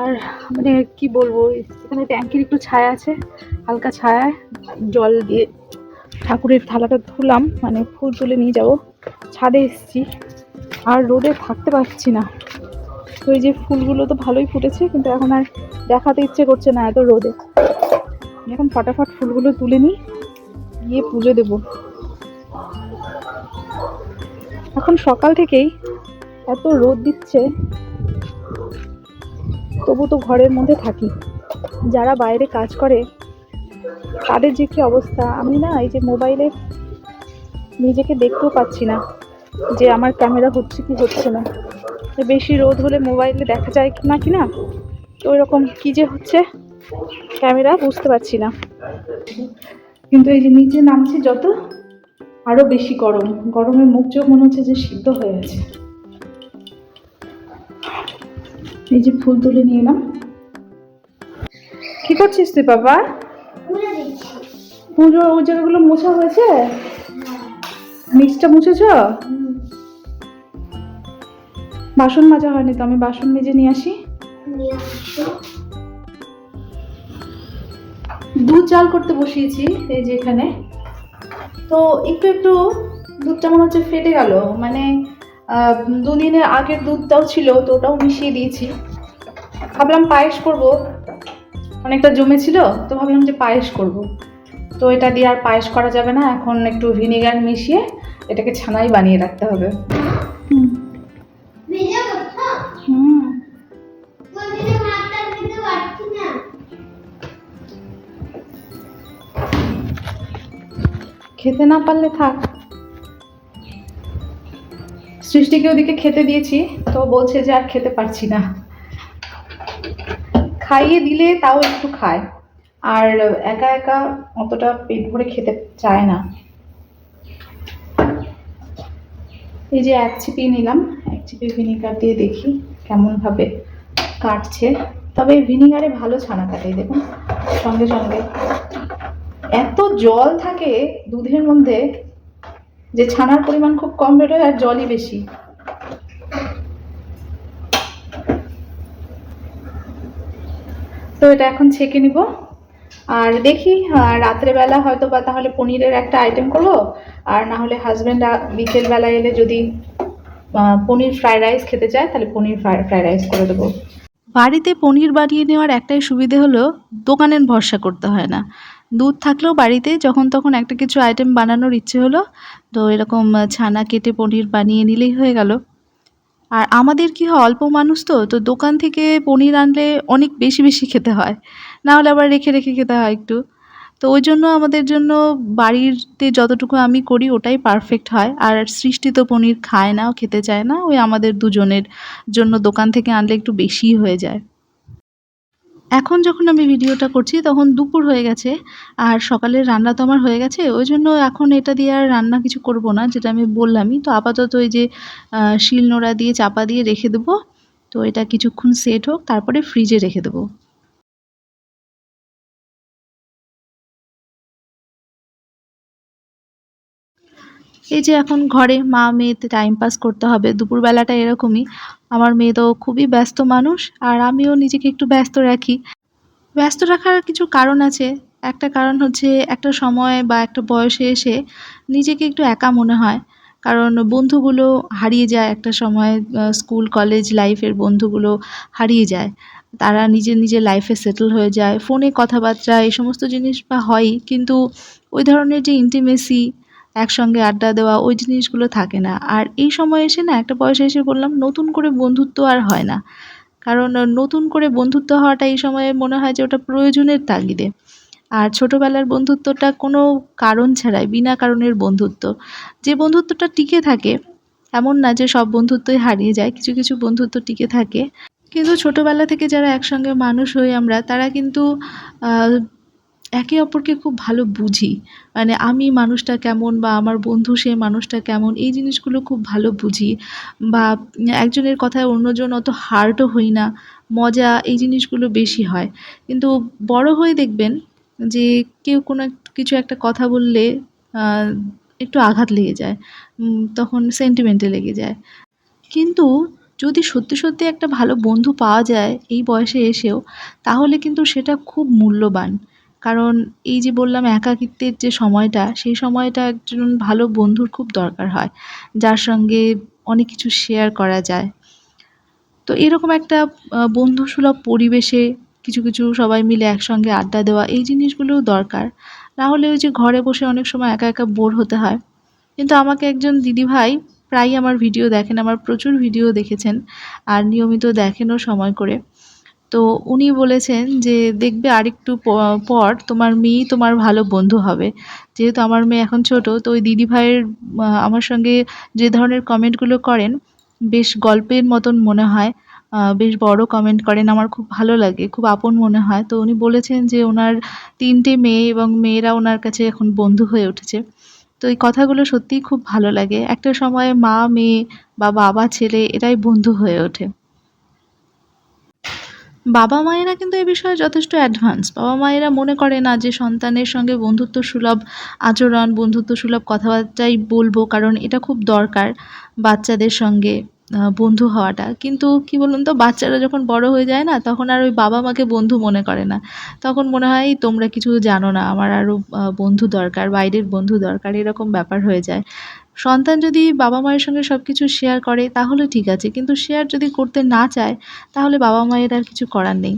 আর মানে কি বলব, এখানে ট্যাঙ্কির একটু ছায়া আছে, হালকা ছায়ায়। জল দিয়ে ঠাকুরের থালাটা ধুলাম মানে ফুল তুলে নিয়ে যাব। ছাদে এসেছি। আর রোদে থাকতে পারছি না। তো যে ফুলগুলো তো ভালোই ফুটেছে, কিন্তু এখন আর দেখাতে ইচ্ছে করছে না এত রোদে। এখন ফটাফট ফুলগুলো তুলে নিই, গিয়ে পুজো দেব। এখন সকাল থেকেই এত রোদ দিচ্ছে তবু তো ঘরের মধ্যে থাকি। যারা বাইরে কাজ করে, তাদের যে কী অবস্থা? আমি না এই যে মোবাইলে নিজেকে দেখতেও পাচ্ছি না যে আমার ক্যামেরা হচ্ছে কি হচ্ছে না। বেশি রোদ হলে মোবাইলে দেখা যায় কি না কি না? তো ওইরকম কী যে হচ্ছে ক্যামেরা বুঝতে পারছি না। কিন্তু এই যে নিচে নামছে যত আরও বেশি গরম। গরমে মুখ চোখ মনে হচ্ছে যে সিদ্ধ হয়ে আছে এই যে ফুল তুলে নিয়ে এলাম। কি করছিস তুই বাবা পুজো ওই জায়গাগুলো মোছা হয়েছে? নিচটা মুছেছ? বাসন মাজা হয়নি তো, আমি বাসন মেজে নিয়ে আসি। দুধ জাল করতে বসিয়েছি এই যে এখানে। তো একটু একটু দুধটা মনে হচ্ছে ফেটে গেল মানে দুদিনের আগের দুধটাও ছিল তো ওটাও মিশিয়ে দিয়েছি। ভাবলাম পায়েস করব। অনেকটা জমেছিল তো ভাবলাম যে পায়েস করব। তো এটা দিয়ে আর পায়েস করা যাবে না এখন একটু ভিনেগার মিশিয়ে এটাকে ছানাই বানিয়ে রাখতে হবে। খেতে না পারলে থাক। সৃষ্টিকে ওদিকে খেতে দিয়েছি, তো বলছে যে আর খেতে পারছি না। খাইয়ে দিলে তাও একটু খায়, আর একা একা অতটা পেট ভরে খেতে চায় না। এই যে এক চিপি নিলাম, এক চিপি ভিনিগার দিয়ে দেখি কেমনভাবে কাটছে। তবে ভিনিগারে ভালো ছানা কাটে দেখুন, সঙ্গে সঙ্গে। এত জল থাকে দুধের মধ্যে যে ছানার পরিমাণ খুব কম বেরোয় আর জলই বেশি। তো এটা এখন ছেঁকে নিব। আর দেখি রাত্রেবেলা হয়তো বা তাহলে পনিরের একটা আইটেম করব। আর না হলে হাজব্যান্ড বিকেলবেলা এলে যদি পনির ফ্রাইড রাইস খেতে চায়, তাহলে পনির ফ্রাইড রাইস করে দেবো। বাড়িতে পনির বানিয়ে নেওয়ার একটাই সুবিধে হলো, দোকানের ভরসা করতে হয় না। দুধ থাকলেও বাড়িতে, যখন তখন একটা কিছু আইটেম বানানোর ইচ্ছে হলো, তো এরকম ছানা কেটে পনির বানিয়ে নিলেই হয়ে গেল। আর আমাদের কি হয়, অল্প মানুষ তো তো দোকান থেকে পনির আনলে অনেক বেশি বেশি খেতে হয়। না হলে আবার রেখে রেখে খেতে হয় একটু। তো ওই জন্য আমাদের জন্য বাড়িতে যতটুকু আমি করি, ওটাই পারফেক্ট হয়। আর সৃষ্টি তো পনির খায় না, খেতে চায় না, ওই আমাদের দুজনের জন্য দোকান থেকে আনলে একটু বেশিই হয়ে যায়। এখন যখন আমি ভিডিওটা করছি, তখন দুপুর হয়ে গেছে আর সকালের রান্না তো আমার হয়ে গেছে। ওই জন্য এখন এটা দিয়ে আর রান্না কিছু করব না, যেটা আমি বললামই। তো আপাতত ওই যে শিল শিলনোড়া দিয়ে চাপা দিয়ে রেখে দেবো। তো এটা কিছুক্ষণ সেট হোক, তারপরে ফ্রিজে রেখে দেবো। এই যে এখন ঘরে মা মেয়েতে টাইম পাস করতে হবে, দুপুরবেলাটা এরকমই। আমার মেয়ে তো খুবই ব্যস্ত মানুষ, আর আমিও নিজেকে একটু ব্যস্ত রাখি। ব্যস্ত রাখার কিছু কারণ আছে। একটা কারণ হচ্ছে একটা সময় বা একটা বয়সে এসে নিজেকে একটু একা মনে হয়। কারণ বন্ধুগুলো হারিয়ে যায় একটা সময় স্কুল কলেজ লাইফের বন্ধুগুলো হারিয়ে যায়। তারা নিজের নিজের লাইফে সেটেল হয়ে যায়। ফোনে কথাবার্তা, এই সমস্ত জিনিস বা হয়ই। কিন্তু ওই ধরনের যে ইন্টিমেসি একসঙ্গে আড্ডা দেওয়া, ওই জিনিসগুলো থাকে না। আর এই সময় এসে না একটা বয়সে এসে বললাম, নতুন করে বন্ধুত্ব আর হয় না। কারণ নতুন করে বন্ধুত্ব হওয়াটা এই সময়ে মনে হয় যে ওটা প্রয়োজনের তাগিদে। আর ছোটোবেলার বন্ধুত্বটা কোনো কারণ ছাড়াই, বিনা কারণের বন্ধুত্ব। যে বন্ধুত্বটা টিকে থাকে, এমন না যে সব বন্ধুত্বই হারিয়ে যায়, কিছু কিছু বন্ধুত্ব টিকে থাকে। কিন্তু ছোটোবেলা থেকে যারা একসঙ্গে মানুষ হই আমরা, তারা কিন্তু একে অপরকে খুব ভালো বুঝি। মানে আমি মানুষটা কেমন বা আমার বন্ধু সে মানুষটা কেমন, এই জিনিসগুলো খুব ভালো বুঝি। বা একজনের কথায় অন্যজন অত হার্টও হই না, মজা, এই জিনিসগুলো বেশি হয়। কিন্তু বড় হয়ে দেখবেন যে কেউ কোনো কিছু একটা কথা বললে একটু আঘাত লেগে যায় তখন সেন্টিমেন্টে লেগে যায়। কিন্তু যদি সত্যি সত্যি একটা ভালো বন্ধু পাওয়া যায় এই বয়সে এসেও, তাহলে কিন্তু সেটা খুব মূল্যবান। কারণ এই যে বললাম একাকিত্বের যে সময়টা, সেই সময়টা একজন ভালো বন্ধুর খুব দরকার হয়, যার সঙ্গে অনেক কিছু শেয়ার করা যায়। তো এরকম একটা বন্ধুসুলভ পরিবেশে কিছু কিছু সবাই মিলে একসঙ্গে আড্ডা দেওয়া, এই জিনিসগুলোও দরকার। না হলে ওই যে ঘরে বসে অনেক সময় একা একা বোর হতে হয়। কিন্তু আমাকে একজন দিদিভাই প্রায়ই আমার ভিডিও দেখেন, আমার প্রচুর ভিডিও দেখেছেন, আর নিয়মিত দেখেনও সময় করে। তো উনি বলেছেন যে, দেখবে আরেকটু পর তোমার মেয়েই তোমার ভালো বন্ধু হবে। যেহেতু আমার মেয়ে এখন ছোট, তো ওই দিদিভাইয়ের আমার সঙ্গে যে ধরনের কমেন্টগুলো করেন, বেশ গল্পের মতন মনে হয়। বেশ বড় কমেন্ট করেন, আমার খুব ভালো লাগে, খুব আপন মনে হয়। তো উনি বলেছেন যে, ওনার তিনটে মেয়ে এবং মেয়েরা ওনার কাছে এখন বন্ধু হয়ে উঠেছে। তো এই কথাগুলো সত্যিই খুব ভালো লাগে। একটা সময় মা, মেয়ে বা বাবা, ছেলে এরাই বন্ধু হয়ে ওঠে। বাবা মায়েরা কিন্তু এ বিষয়ে যথেষ্ট অ্যাডভান্স বাবা মায়েরা মনে করে না যে সন্তানের সঙ্গে বন্ধুত্ব সুলভ আচরণ বন্ধুত্ব সুলভ কথাবার্তাই বলব, কারণ এটা খুব দরকার বাচ্চাদের সঙ্গে। বন্ধু হওয়াটা। কিন্তু কি বলুন তো, বাচ্চারা যখন বড় হয়ে যায় না, তখন আর ওই বাবা মাকে বন্ধু মনে করে না। তখন মনে হয় তোমরা কিছু জানো না, আমার আরও বন্ধু দরকার, বাইরের বন্ধু দরকার, এরকম ব্যাপার হয়ে যায়। সন্তান যদি বাবা মায়ের সঙ্গে সব কিছু শেয়ার করে, তাহলে ঠিক আছে। কিন্তু শেয়ার যদি করতে না চায়, তাহলে বাবা মায়ের আর কিছু করার নেই।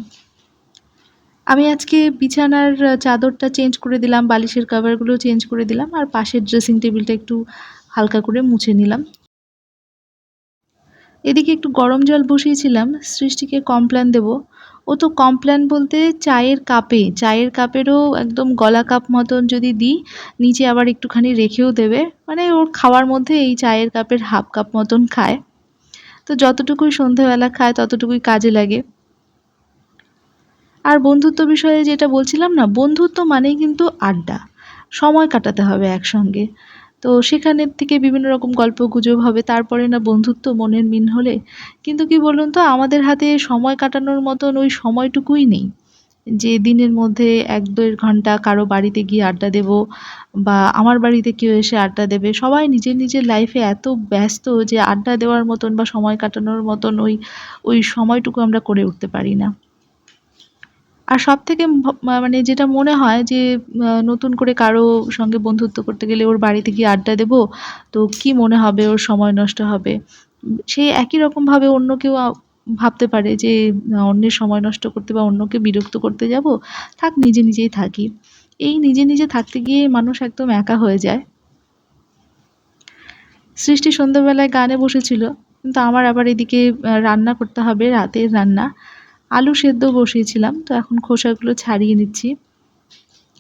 আমি আজকে বিছানার চাদরটা চেঞ্জ করে দিলাম, বালিশের কভারগুলো চেঞ্জ করে দিলাম, আর পাশের ড্রেসিং টেবিলটা একটু হালকা করে মুছে নিলাম। এদিকে একটু গরম জল বসিয়েছিলাম, সৃষ্টিকে কমপ্ল্যান দেব। ও তো কমপ্ল্যান বলতে চায়ের কাপে, চায়ের কাপেরও একদম গলা কাপ মতন যদি দিই, নিচে আবার একটুখানি রেখেও দেবে। মানে ওর খাওয়ার মধ্যে এই চায়ের কাপের হাফ কাপ মতন খায়। তো যতটুকুই সন্ধেবেলা খায়, ততটুকুই কাজে লাগে। আর বন্ধুত্ব বিষয়ে যেটা বলছিলাম না, বন্ধুত্ব মানেই কিন্তু আড্ডা। সময় কাটাতে হবে একসঙ্গে। তো সেখানের থেকে বিভিন্ন রকম গল্প গুজব হবে, তারপরে না বন্ধুত্ব মনের মিল হলে। কিন্তু কি বলুন তো, আমাদের হাতে সময় কাটানোর মতন ওই সময়টুকুই নেই। যে দিনের মধ্যে এক দেড় ঘণ্টা কারও বাড়িতে গিয়ে আড্ডা দেব বা আমার বাড়িতে কেউ এসে আড্ডা দেবে, সবাই নিজের নিজের লাইফে এত ব্যস্ত যে আড্ডা দেওয়ার মতন বা সময় কাটানোর মতন ওই ওই সময়টুকু আমরা করে উঠতে পারি না। আর সব থেকে মানে যেটা মনে হয় যে নতুন করে কারও সঙ্গে বন্ধুত্ব করতে গেলে ওর বাড়িতে গিয়ে আড্ডা দেবো, তো কি মনে হবে ওর সময় নষ্ট হবে? সেই একই রকমভাবে অন্য কেউ ভাবতে পারে যে অন্যের সময় নষ্ট করতে বা অন্যকে বিরক্ত করতে যাব, থাক নিজে নিজেই থাকি। এই নিজে নিজে থাকতে গিয়ে মানুষ একদম একা হয়ে যায়। সৃষ্টি সন্ধ্যাবেলায় গানে বসেছিল, কিন্তু আমার আবার এদিকে রান্না করতে হবে, রাতের রান্না। আলু সেদ্ধ বসিয়েছিলাম, তো এখন খোসাগুলো ছাড়িয়ে নিচ্ছি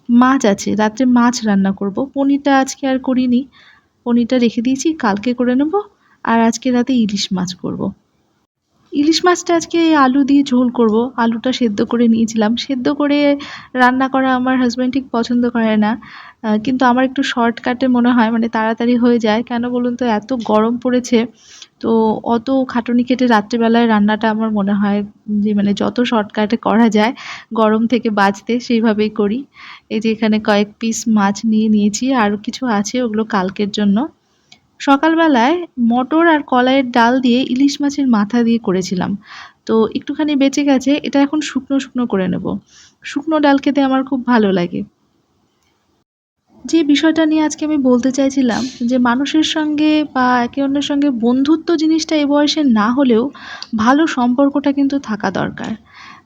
মাছ আছে, রাত্রে মাছ রান্না করব পনিরটা আজকে আর করিনি, পনিরটা রেখে দিয়েছি, কালকে করে নেব, আর আজকে রাতে ইলিশ মাছ করব। ইলিশ মাছটা আজকে আলু দিয়ে ঝোল করব। আলুটা সেদ্ধ করে নিয়েছিলাম। সেদ্ধ করে রান্না করা আমার হাজব্যান্ড ঠিক পছন্দ করে না। কিন্তু আমার একটু শর্টকাটে মনে হয় মানে তাড়াতাড়ি হয়ে যায়। কেন বলুন তো, এত গরম পড়েছে। তো অত খাটুনি খেটে রাত্রিবেলায় রান্নাটা আমার মনে হয় যে মানে যত শর্টকাটে করা যায়, গরম থেকে বাঁচতে সেইভাবেই করি। এই যে এখানে কয়েক পিস মাছ নিয়ে নিয়েছি। আর কিছু আছে ওগুলো কালকের জন্য। সকালবেলায় মটর আর কলাইয়ের ডাল দিয়ে ইলিশ মাছের মাথা দিয়ে করেছিলাম। তো একটুখানি বেঁচে গেছে, এটা এখন শুকনো শুকনো করে নেব। শুকনো ডাল খেতে আমার খুব ভালো লাগে। যে বিষয়টা নিয়ে আজকে আমি বলতে চাইছিলাম যে মানুষের সঙ্গে বা একে অন্যের সঙ্গে বন্ধুত্ব জিনিসটা এ বয়সে না হলেও ভালো সম্পর্কটা কিন্তু থাকা দরকার।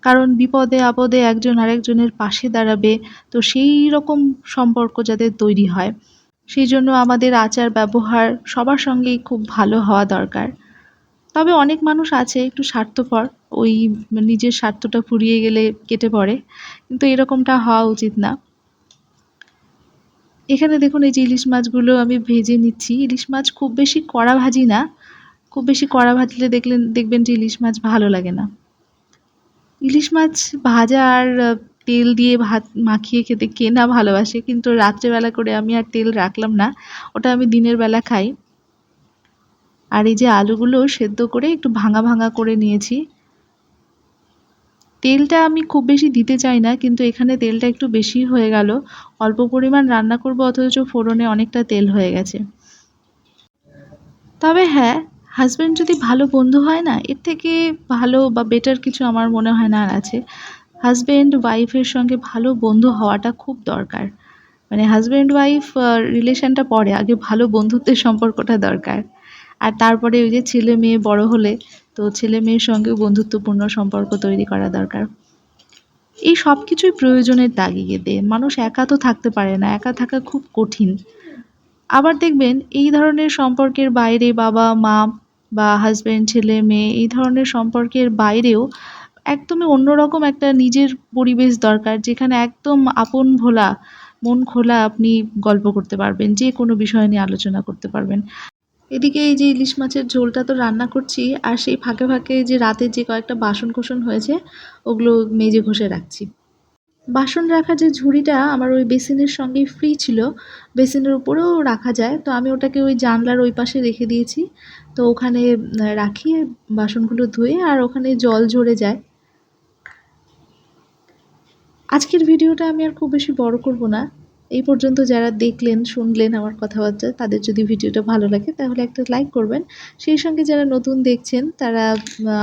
কারণ বিপদে আপদে একজন আরেকজনের পাশে দাঁড়াবে, তো সেই রকম সম্পর্ক যাতে তৈরি হয়। সেই জন্য আমাদের আচার ব্যবহার সবার সঙ্গেই খুব ভালো হওয়া দরকার। তবে অনেক মানুষ আছে একটু স্বার্থপর, ওই নিজের স্বার্থটা ফুরিয়ে গেলে কেটে পড়ে, কিন্তু এরকমটা হওয়া উচিত না। এখানে দেখুন এই যে ইলিশ মাছগুলো আমি ভেজে নিচ্ছি। ইলিশ মাছ খুব বেশি কড়া ভাজি না। খুব বেশি কড়া ভাজলে দেখলেন, দেখবেন যে ইলিশ মাছ ভালো লাগে না। ইলিশ মাছ ভাজা আর তেল দিয়ে ভাত মাখিয়ে খেতে কে না ভালোবাসে, কিন্তু রাত্রেবেলা করে আমি আর তেল রাখলাম না। ওটা আমি দিনের বেলা খাই। আর এই যে আলুগুলো সেদ্ধ করে একটু ভাঙা ভাঙা করে নিয়েছি। তেলটা আমি খুব বেশি দিতে চাই না, কিন্তু এখানে তেলটা একটু বেশি হয়ে গেল। অল্প পরিমাণ রান্না করব, অথচ ফোড়নে অনেকটা তেল হয়ে গেছে। তবে হ্যাঁ হাজব্যান্ড যদি ভালো বন্ধু হয় না, এর থেকে ভালো বা বেটার কিছু আমার মনে হয় না আর আছে। হাজব্যান্ড ওয়াইফের সঙ্গে ভালো বন্ধু হওয়াটা খুব দরকার। মানে হাজব্যান্ড ওয়াইফ রিলেশনটা পরে, আগে ভালো বন্ধুত্বের সম্পর্কটা দরকার। আর তারপরে ওই যে ছেলে মেয়ে বড় হলে, তো ছেলে মেয়ের সঙ্গেও বন্ধুত্বপূর্ণ সম্পর্ক তৈরি করা দরকার। এই সব কিছুই প্রয়োজনের তাগিদে। মানুষ একা তো থাকতে পারে না, একা থাকা খুব কঠিন। আবার দেখবেন, এই ধরনের সম্পর্কের বাইরে বাবা, মা বা হাজব্যান্ড ছেলে, মেয়ে, এই ধরনের সম্পর্কের বাইরেও একদমই অন্যরকম একটা নিজের পরিবেশ দরকার, যেখানে একদম আপন ভোলা, মন খোলা আপনি গল্প করতে পারবেন, যে কোনো বিষয় নিয়ে আলোচনা করতে পারবেন। এদিকে এই যে ইলিশ মাছের ঝোলটা তো রান্না করছি, আর সেই ফাঁকে ফাঁকে যে রাতের যে কয়েকটা বাসন কোসন হয়েছে, ওগুলো মেজে ঘষে রাখছি। বাসন রাখার যে ঝুড়িটা আমার ওই বেসিনের সঙ্গেই ফ্রি ছিল, বেসিনের উপরেও রাখা যায়, তো আমি ওটাকে ওই জানলার ওই পাশে রেখে দিয়েছি। তো ওখানে রাখি, বাসনগুলো ধুয়ে, আর ওখানে জল ঝরে যায়। আজকের ভিডিওটা আমি আর খুব বেশি বড় করব না। এই পর্যন্ত যারা দেখলেন, শুনলেন আমার কথাবার্তা, তাদের যদি ভিডিওটা ভালো লাগে, তাহলে একটা লাইক করবেন। সেই সঙ্গে যারা নতুন দেখছেন, তারা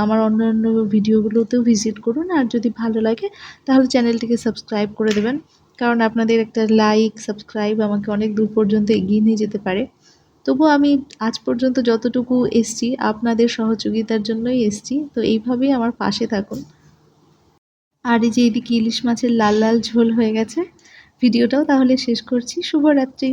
আমার অন্যান্য ভিডিওগুলোতেও ভিজিট করুন। আর যদি ভালো লাগে, তাহলে চ্যানেলটিকে সাবস্ক্রাইব করে দেবেন। কারণ আপনাদের একটা লাইক, সাবস্ক্রাইব আমাকে অনেক দূর পর্যন্ত এগিয়ে নিয়ে যেতে পারে। তবু আমি আজ পর্যন্ত যতটুকু এসছি, আপনাদের সহযোগিতার জন্যই এসছি। তো এইভাবেই আমার পাশে থাকুন। আর এই যে এদিকে ইলিশ মাছের লাল লাল ঝোল হয়ে গেছে। ভিডিওটাও তাহলে শেষ করছি। শুভরাত্রি।